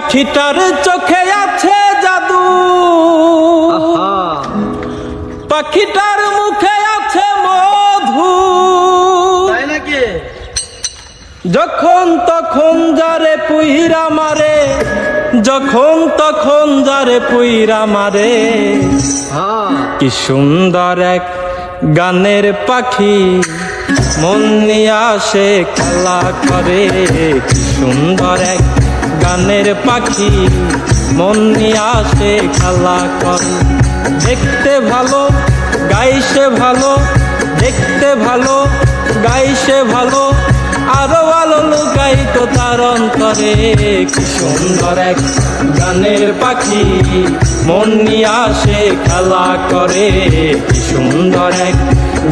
পাখিটার চোখে আছে জাদু। পাখিটার মুখে আছে মধু। নাকি? যখন তখন যারে পুইরা মারে যখন তখন যারে পুইরা মারে। কি সুন্দর এক গানের পাখি মন নিয়ে আসে খেলা করে। কি সুন্দর এক গানের পাখি, মন নিয়ে আসে খেলা করে। দেখতে ভালো গাইছে ভালো, দেখতে ভালো গাইছে ভালো। আরও ভালো লুকাই তো তার অন্তরে কি সুন্দর এক গানের পাখি, মন নিয়ে আসে খেলা করে। কি সুন্দর এক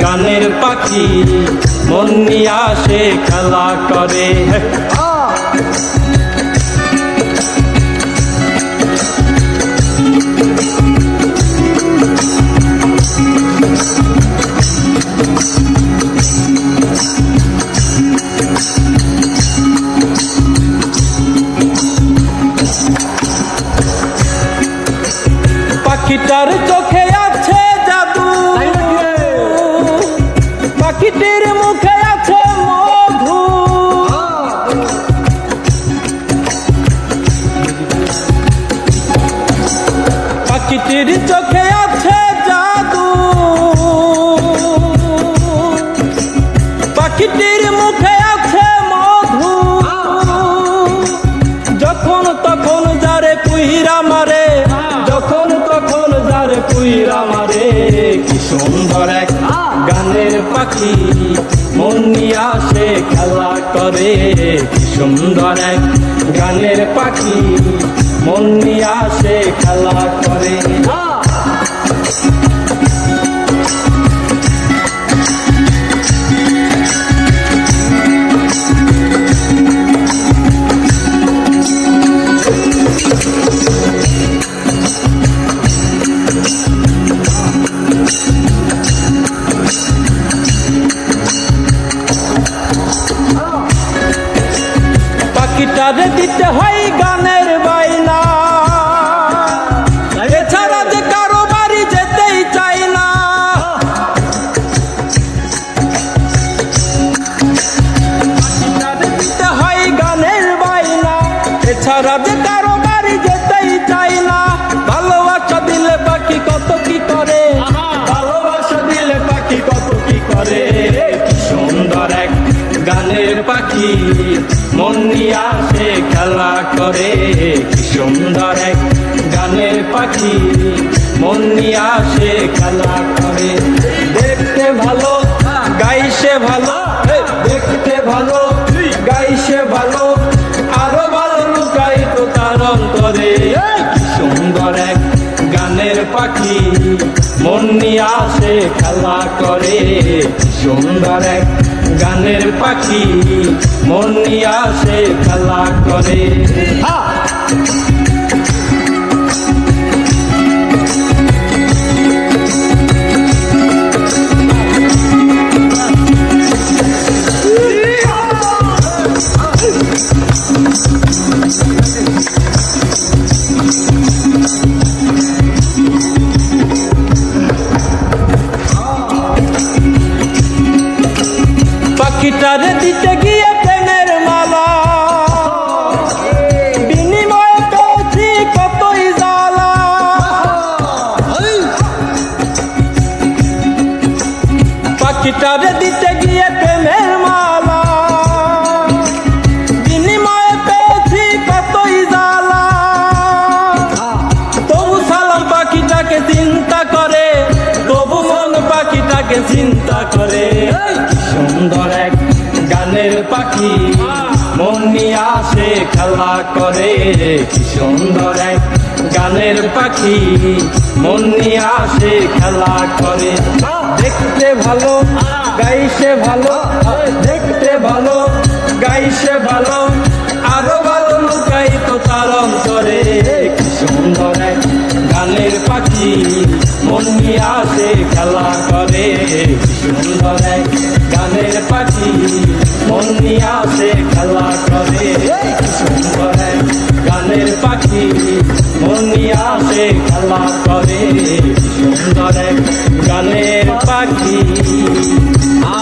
গানের পাখি, মন নিয়ে আসে খেলা করে। পাখিটার চোখে আছে জাদু। পাখিটির মুখে পাখি মন আসে খেলা করে। কি সুন্দর এক গানের পাখি মন আসে খেলা করে। পাখিটারে দিতে হয় গানের বাইনা এছাড়া যে কারও বাড়ি যেতেই চাই না। দিতে হয় গানের বাইনা এছাড়া যে কারও বাড়ি যেতেই চাই না। ভালোবাসা দিলে পাখি কত কি করে? ভালোবাসা দিলে পাখি কত কি করে? সুন্দর এক গানের পাখি। মন নিয়ে আসে খেলা করে, কি সুন্দর এক গানের পাখি। মন নিয়ে আসে খেলা করে। দেখতে ভালো গাইছে ভালো দেখতে ভালো গাইছে ভালো। আরও ভালো লুকাই তো তার অন্তরে কি সুন্দর এক গানের পাখি। মন নিয়ে আসে খেলা করে সুন্দর এক গানের পাখি মন নিয়ে আসে খেলা করে। পাখিটারে দিতে গিয়ে প্রেমের মালা। বিনিময়ে পেয়েছি কতই জ্বালা। পাখিটারে দিতে গিয়ে প্রেমের মালা। বিনিময়ে পেয়েছি কতই জ্বালা। তবু সালাম পাখিটাকে চিন্তা করে তবু মন পাখিটাকে চিন্তা করে। সুন্দর গানের পাখি। মন নিয়ে আসে খেলা করে। কি সুন্দর এক গানের পাখি। মন নিয়ে আসে খেলা করে। দেখতে ভালো, গাইছে ভালো, দেখতে ভালো, গাইছে ভালো। সুন্দর এক গানের পাখি আ